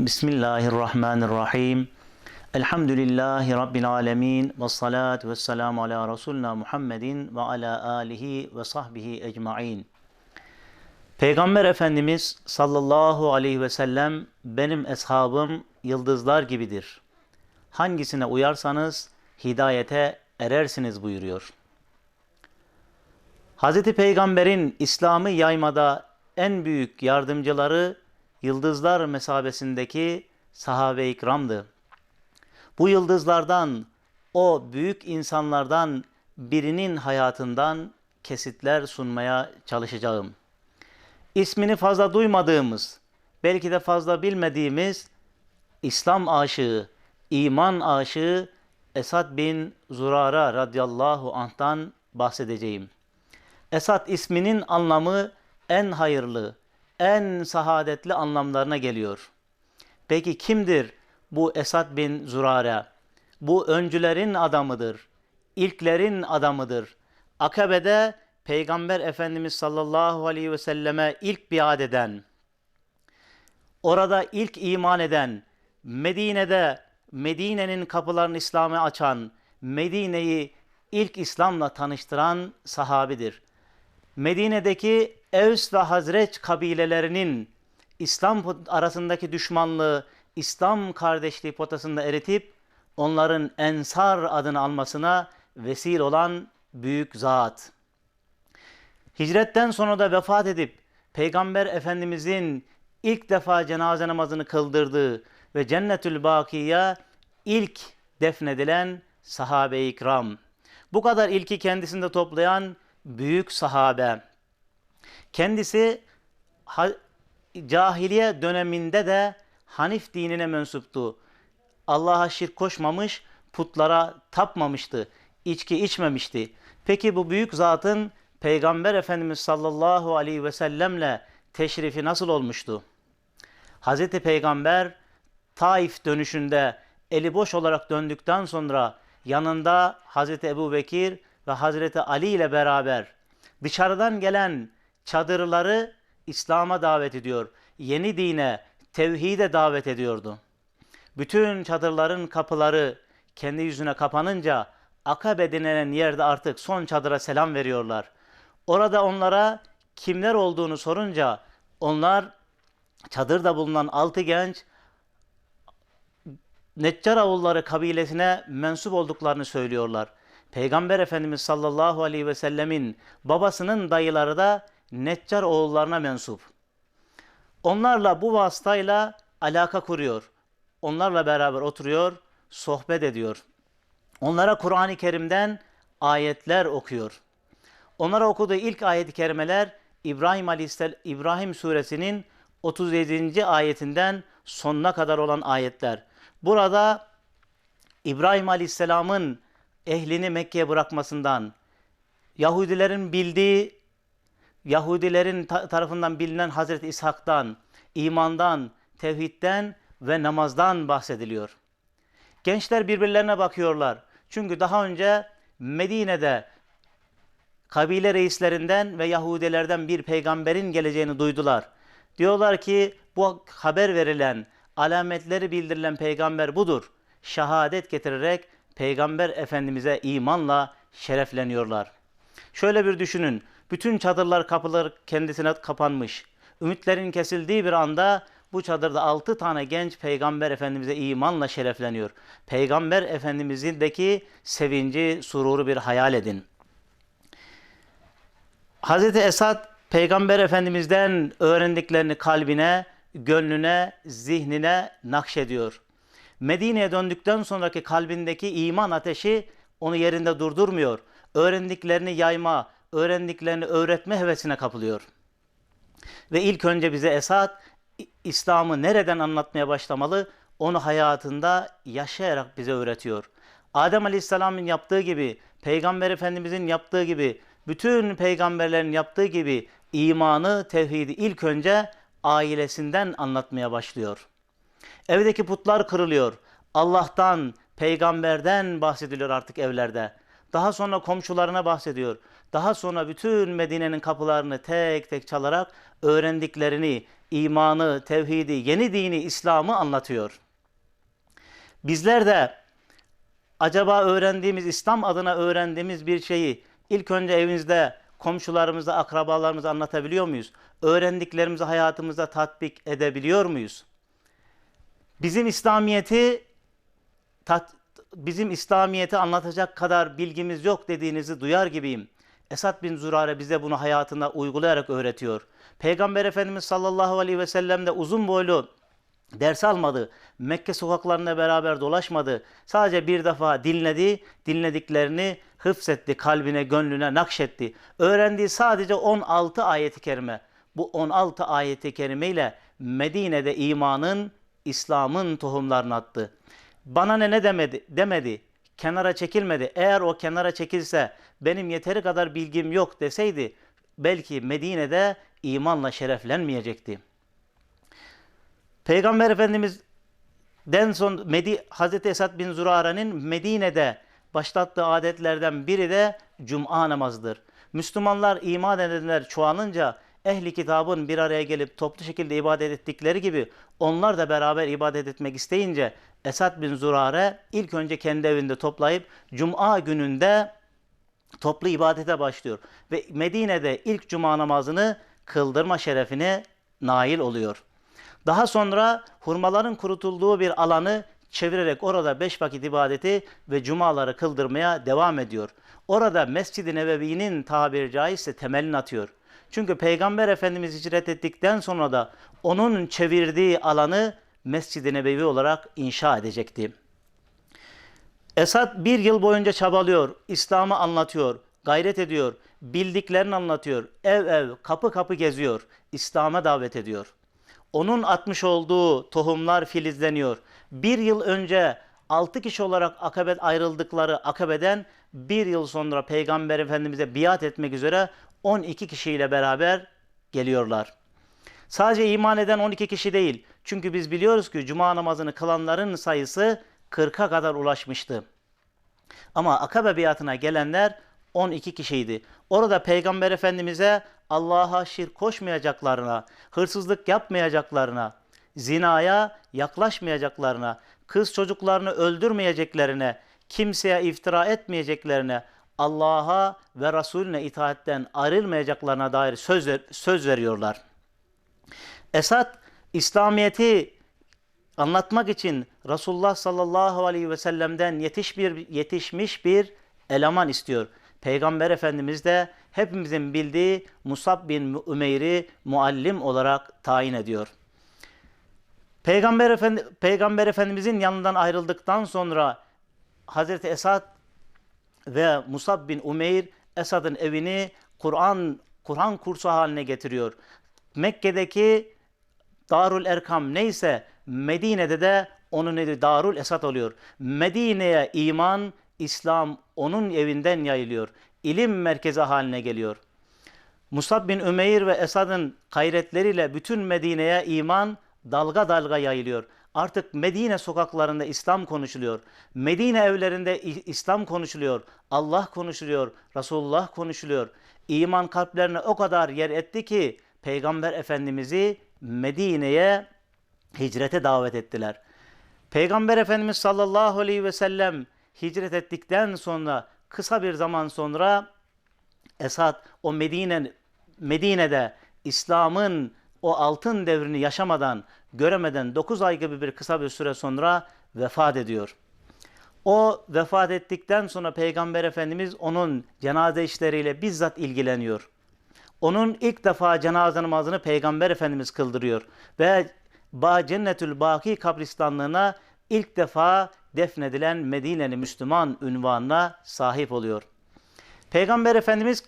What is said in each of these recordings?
Bismillahirrahmanirrahim. Elhamdülillahi Rabbil alemin. Ve salatu ve selamu ala Resulina Muhammedin ve ala alihi ve sahbihi ecmain. Peygamber Efendimiz sallallahu aleyhi ve sellem benim eshabım yıldızlar gibidir. Hangisine uyarsanız hidayete erersiniz buyuruyor. Hz. Peygamber'in İslam'ı yaymada en büyük yardımcıları yıldızlar mesabesindeki sahabe-i ikramdı. Bu yıldızlardan, o büyük insanlardan birinin hayatından kesitler sunmaya çalışacağım. İsmini fazla duymadığımız, belki de fazla bilmediğimiz İslam aşığı, iman aşığı Esad bin Zurara radıyallahu anh'tan bahsedeceğim. Esad isminin anlamı en hayırlı, en sahadetli anlamlarına geliyor. Peki kimdir bu Esad bin Zurare? Bu öncülerin adamıdır. İlklerin adamıdır. Akabe'de Peygamber Efendimiz sallallahu aleyhi ve selleme ilk biat eden, orada ilk iman eden, Medine'de Medine'nin kapılarını İslam'a açan, Medine'yi ilk İslam'la tanıştıran sahabidir. Medine'deki Evs ve Hazreç kabilelerinin İslam arasındaki düşmanlığı İslam kardeşliği potasında eritip onların Ensar adını almasına vesile olan büyük zat. Hicretten sonra da vefat edip Peygamber Efendimizin ilk defa cenaze namazını kıldırdığı ve Cennetül Baki'ye ilk defnedilen sahabe-i ikram. Bu kadar ilki kendisinde toplayan büyük sahabe. Kendisi cahiliye döneminde de Hanif dinine mensuptu. Allah'a şirk koşmamış, putlara tapmamıştı, içki içmemişti. Peki bu büyük zatın Peygamber Efendimiz sallallahu aleyhi ve sellemle teşrifi nasıl olmuştu? Hazreti Peygamber Taif dönüşünde eli boş olarak döndükten sonra yanında Hazreti Ebu Bekir ve Hazreti Ali ile beraber dışarıdan gelen çadırları İslam'a davet ediyor. Yeni dine, tevhide davet ediyordu. Bütün çadırların kapıları kendi yüzüne kapanınca Akabe denilen yerde artık son çadıra selam veriyorlar. Orada onlara kimler olduğunu sorunca onlar çadırda bulunan altı genç Neccar Avulları kabilesine mensup olduklarını söylüyorlar. Peygamber Efendimiz sallallahu aleyhi ve sellemin babasının dayıları da Neccar oğullarına mensup. Onlarla bu vasıtayla alaka kuruyor. Onlarla beraber oturuyor, sohbet ediyor. Onlara Kur'an-ı Kerim'den ayetler okuyor. Onlara okuduğu ilk ayet-i kerimeler İbrahim Aleyhisselam İbrahim suresinin 37. ayetinden sonuna kadar olan ayetler. Burada İbrahim Aleyhisselam'ın ehlini Mekke'ye bırakmasından, Yahudilerin bildiği, Yahudilerin ta tarafından bilinen Hazreti İshak'tan, imandan, tevhidden ve namazdan bahsediliyor. Gençler birbirlerine bakıyorlar. Çünkü daha önce Medine'de kabile reislerinden ve Yahudilerden bir peygamberin geleceğini duydular. Diyorlar ki bu haber verilen, alametleri bildirilen peygamber budur. Şehadet getirerek peygamber efendimize imanla şerefleniyorlar. Şöyle bir düşünün. Bütün çadırlar kapılar kendisine kapanmış. Ümitlerin kesildiği bir anda bu çadırda altı tane genç peygamber efendimize imanla şerefleniyor. Peygamber efendimizindeki sevinci, sururu bir hayal edin. Hazreti Esad peygamber efendimizden öğrendiklerini kalbine, gönlüne, zihnine nakşediyor. Medine'ye döndükten sonraki kalbindeki iman ateşi onu yerinde durdurmuyor. Öğrendiklerini yayma, öğrendiklerini öğretme hevesine kapılıyor. Ve ilk önce bize Esad İslam'ı nereden anlatmaya başlamalı? Onu hayatında yaşayarak bize öğretiyor. Adem Aleyhisselam'ın yaptığı gibi, Peygamber Efendimizin yaptığı gibi, bütün peygamberlerin yaptığı gibi imanı, tevhidi ilk önce ailesinden anlatmaya başlıyor. Evdeki putlar kırılıyor. Allah'tan, peygamberden bahsediliyor artık evlerde. Daha sonra komşularına bahsediyor. Daha sonra bütün Medine'nin kapılarını tek tek çalarak öğrendiklerini, imanı, tevhidi, yeni dini, İslam'ı anlatıyor. Bizler de acaba öğrendiğimiz, İslam adına öğrendiğimiz bir şeyi ilk önce evimizde, komşularımıza, akrabalarımıza anlatabiliyor muyuz? Öğrendiklerimizi hayatımızda tatbik edebiliyor muyuz? Bizim İslamiyeti tat, bizim İslamiyeti anlatacak kadar bilgimiz yok dediğinizi duyar gibiyim. Esad bin Zürare bize bunu hayatında uygulayarak öğretiyor. Peygamber Efendimiz sallallahu aleyhi ve sellem de uzun boylu ders almadı. Mekke sokaklarında beraber dolaşmadı. Sadece bir defa dinledi, dinlediklerini hıfzetti, kalbine, gönlüne nakşetti. Öğrendiği sadece 16 ayeti kerime. Bu 16 ayeti kerime Medine'de imanın, İslam'ın tohumlarını attı. Bana ne ne demedi, demedi. Kenara çekilmedi. Eğer o kenara çekilse benim yeteri kadar bilgim yok deseydi belki Medine'de imanla şereflenmeyecekti. Peygamber Efendimiz den son Medi Hazreti Esad bin Zurare'nin Medine'de başlattığı adetlerden biri de cuma namazıdır. Müslümanlar iman edenler çoğalınca ehli kitabın bir araya gelip toplu şekilde ibadet ettikleri gibi onlar da beraber ibadet etmek isteyince Esad bin Zurare ilk önce kendi evinde toplayıp cuma gününde toplu ibadete başlıyor ve Medine'de ilk cuma namazını kıldırma şerefine nail oluyor. Daha sonra hurmaların kurutulduğu bir alanı çevirerek orada beş vakit ibadeti ve cumaları kıldırmaya devam ediyor. Orada Mescid-i Nebevi'nin tabiri caizse temelini atıyor. Çünkü Peygamber Efendimiz hicret ettikten sonra da onun çevirdiği alanı Mescid-i Nebevi olarak inşa edecekti. Esad bir yıl boyunca çabalıyor, İslam'ı anlatıyor, gayret ediyor, bildiklerini anlatıyor, ev ev, kapı kapı geziyor, İslam'a davet ediyor. Onun atmış olduğu tohumlar filizleniyor. Bir yıl önce altı kişi olarak akabet ayrıldıkları akabeden bir yıl sonra Peygamber Efendimiz'e biat etmek üzere 12 kişiyle beraber geliyorlar. Sadece iman eden 12 kişi değil. Çünkü biz biliyoruz ki cuma namazını kılanların sayısı 40'a kadar ulaşmıştı. Ama akabe biatına gelenler 12 kişiydi. Orada Peygamber Efendimiz'e Allah'a şirk koşmayacaklarına, hırsızlık yapmayacaklarına, zinaya yaklaşmayacaklarına, kız çocuklarını öldürmeyeceklerine, kimseye iftira etmeyeceklerine, Allah'a ve Resulüne itaatten ayrılmayacaklarına dair söz, söz veriyorlar. Esad İslamiyeti anlatmak için Resulullah sallallahu aleyhi ve sellem'den yetiş bir, yetişmiş bir eleman istiyor. Peygamber Efendimiz de hepimizin bildiği Musab bin Ümeyr'i muallim olarak tayin ediyor. Peygamber, Efendi, Peygamber Efendimizin yanından ayrıldıktan sonra Hazreti Esad ve Musab bin Umeyr Esad'ın evini Kur'an Kur'an kursu haline getiriyor. Mekke'deki Darul Erkam neyse Medine'de de onun evi Darul Esad oluyor. Medine'ye iman, İslam onun evinden yayılıyor. İlim merkezi haline geliyor. Musab bin Ümeyr ve Esad'ın gayretleriyle bütün Medine'ye iman dalga dalga yayılıyor. Artık Medine sokaklarında İslam konuşuluyor. Medine evlerinde İslam konuşuluyor. Allah konuşuluyor. Resulullah konuşuluyor. İman kalplerine o kadar yer etti ki Peygamber Efendimiz'i Medine'ye hicrete davet ettiler. Peygamber Efendimiz sallallahu aleyhi ve sellem hicret ettikten sonra kısa bir zaman sonra Esad o Medine Medine'de İslam'ın o altın devrini yaşamadan, göremeden 9 ay gibi bir kısa bir süre sonra vefat ediyor. O vefat ettikten sonra Peygamber Efendimiz onun cenaze işleriyle bizzat ilgileniyor. Onun ilk defa cenaze namazını Peygamber Efendimiz kıldırıyor ve Ba Cennetül Baki kabristanlığına ilk defa defnedilen Medine'li Müslüman ünvanına sahip oluyor. Peygamber Efendimiz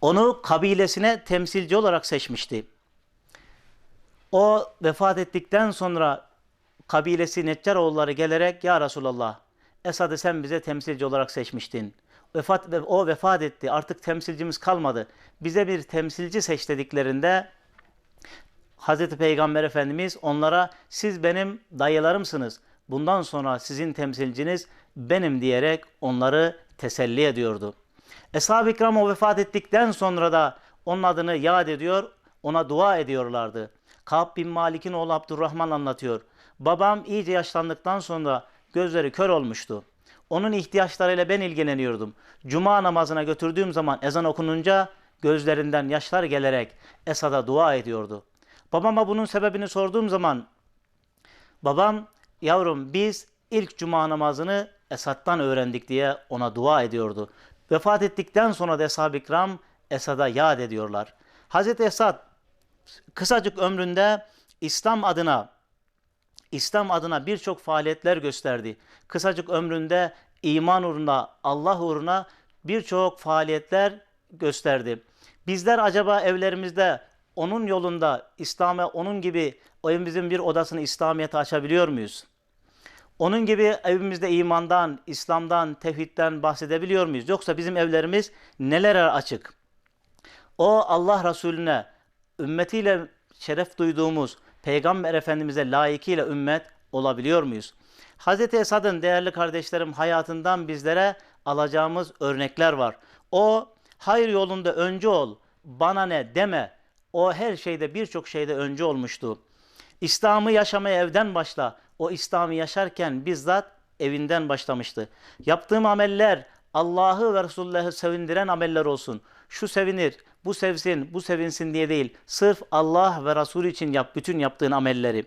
onu kabilesine temsilci olarak seçmişti. O vefat ettikten sonra kabilesi Neccaroğulları gelerek ya Resulallah Esad'ı sen bize temsilci olarak seçmiştin. Vefat, o vefat etti artık temsilcimiz kalmadı. Bize bir temsilci seç dediklerinde Hazreti Peygamber Efendimiz onlara siz benim dayılarımsınız. Bundan sonra sizin temsilciniz benim diyerek onları teselli ediyordu. Eshab-ı kiram o vefat ettikten sonra da onun adını yad ediyor, ona dua ediyorlardı. Ka'b bin Malik'in oğlu Abdurrahman anlatıyor. Babam iyice yaşlandıktan sonra gözleri kör olmuştu. Onun ihtiyaçlarıyla ben ilgileniyordum. Cuma namazına götürdüğüm zaman ezan okununca gözlerinden yaşlar gelerek Esad'a dua ediyordu. Babama bunun sebebini sorduğum zaman babam yavrum biz ilk cuma namazını Esad'dan öğrendik diye ona dua ediyordu. Vefat ettikten sonra da Eshab-ı Esad'a yad ediyorlar. Hazreti Esad kısacık ömründe İslam adına İslam adına birçok faaliyetler gösterdi. Kısacık ömründe iman uğruna, Allah uğruna birçok faaliyetler gösterdi. Bizler acaba evlerimizde onun yolunda İslam'a onun gibi evimizin bir odasını İslamiyet'e açabiliyor muyuz? Onun gibi evimizde imandan, İslam'dan, tevhidden bahsedebiliyor muyuz? Yoksa bizim evlerimiz nelere açık? O Allah Resulüne ümmetiyle şeref duyduğumuz Peygamber Efendimiz'e layıkıyla ümmet olabiliyor muyuz? Hz. Esad'ın değerli kardeşlerim hayatından bizlere alacağımız örnekler var. O hayır yolunda önce ol, bana ne deme. O her şeyde birçok şeyde önce olmuştu. İslam'ı yaşamaya evden başla. O İslam'ı yaşarken bizzat evinden başlamıştı. Yaptığım ameller Allah'ı ve Resulullah'ı sevindiren ameller olsun. Şu sevinir, bu sevsin, bu sevinsin diye değil. Sırf Allah ve Resulü için yap bütün yaptığın amelleri.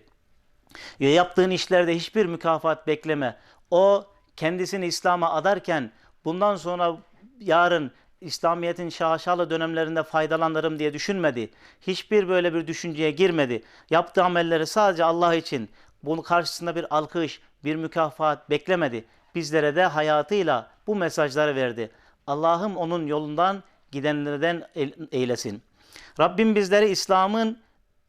Ya yaptığın işlerde hiçbir mükafat bekleme. O kendisini İslam'a adarken bundan sonra yarın İslamiyet'in şaşalı dönemlerinde faydalanırım diye düşünmedi. Hiçbir böyle bir düşünceye girmedi. Yaptığı amelleri sadece Allah için bunun karşısında bir alkış, bir mükafat beklemedi. Bizlere de hayatıyla bu mesajları verdi. Allah'ım onun yolundan gidenlerden eylesin. Rabbim bizleri İslam'ın,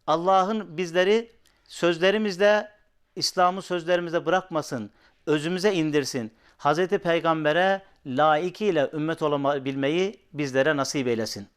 Allah'ın bizleri sözlerimizle, İslam'ı sözlerimize bırakmasın, özümüze indirsin. Hazreti Peygamber'e layıkıyla ümmet olabilmeyi bizlere nasip eylesin.